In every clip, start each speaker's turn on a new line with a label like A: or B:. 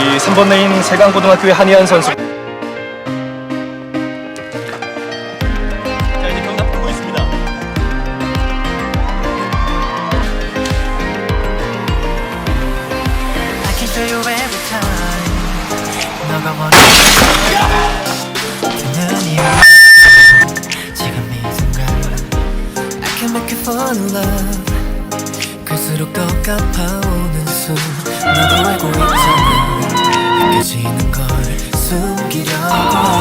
A: 이 3번 레인 세강고등학교의 한희안 선수. 자 이제 경납 풀고 있습니다.
B: I can feel you every time. 너가 원해 듣는 이유 지금 이 순간 I can make you fall in love. 갈수록 더 가파오는 숨. 너도 알고 있잖아 지는 걸 숨기려고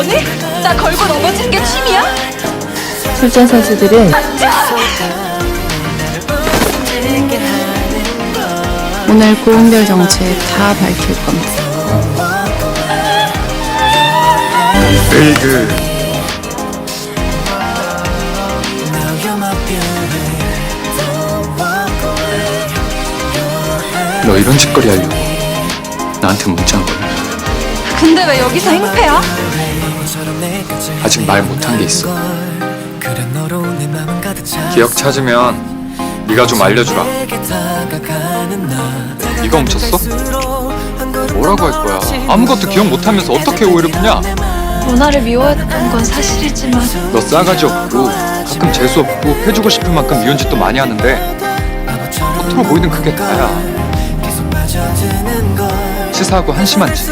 C: 너니? 나 걸고 넘어지는 게 취미야?
D: 출전 선수들은 오늘 고은별 정체 다 밝힐 겁니다.
E: 에이그 너 이런 짓거리 하려고 나한테 문자한 거야
C: 근데 왜 여기서 행패야?
E: 아직 말 못한 게 있어. 기억 찾으면 네가 좀 알려주라. 이거 훔쳤어? 뭐라고 할 거야? 아무것도 기억 못하면서 어떻게 오해를 푸냐?
C: 누나를 미워했던 건 사실이지만
E: 너 싸가지 없고 가끔 재수 없고 해주고 싶을 만큼 미운 짓도 많이 하는데 겉으로 보이는 그게 다야. 치사하고 한심한 짓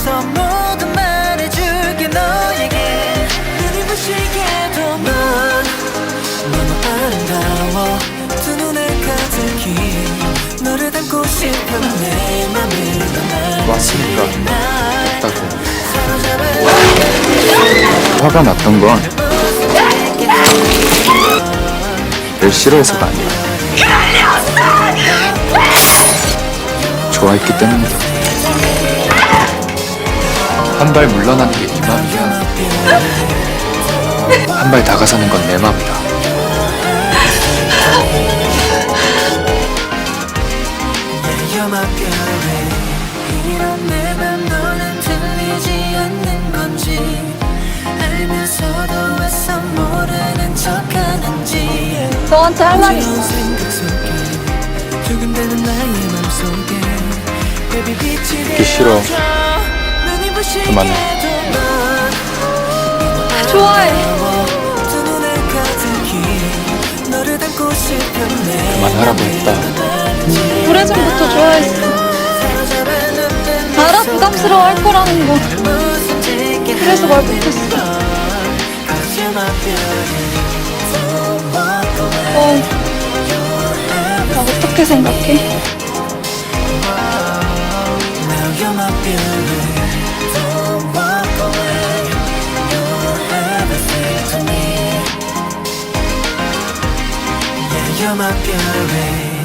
B: 없어 모두 말해줄게 너에게. 눈이 부시게도 넌 너무 아름다워. 두 눈에 가득히 너를 담고 싶은 내 맘을
E: 왔으니까 됐다고 화가 났던 건 널 싫어해서가 아니야. 좋아했기 때문이야 한 발 물러나는 게 네 맘이야. 한 발 다가서는 건내
B: 척하는지
C: 너한테 할말 있어.
E: 듣기 싫어. 그만해.
B: 넌
C: 좋아해.
E: 그만하라고 했다.
C: 오래전부터 좋아했어. 알아 부담스러워 할 거라는 거. 그래서 말 못했어. 어, 나 어떻게 생각해?
B: You're my beauty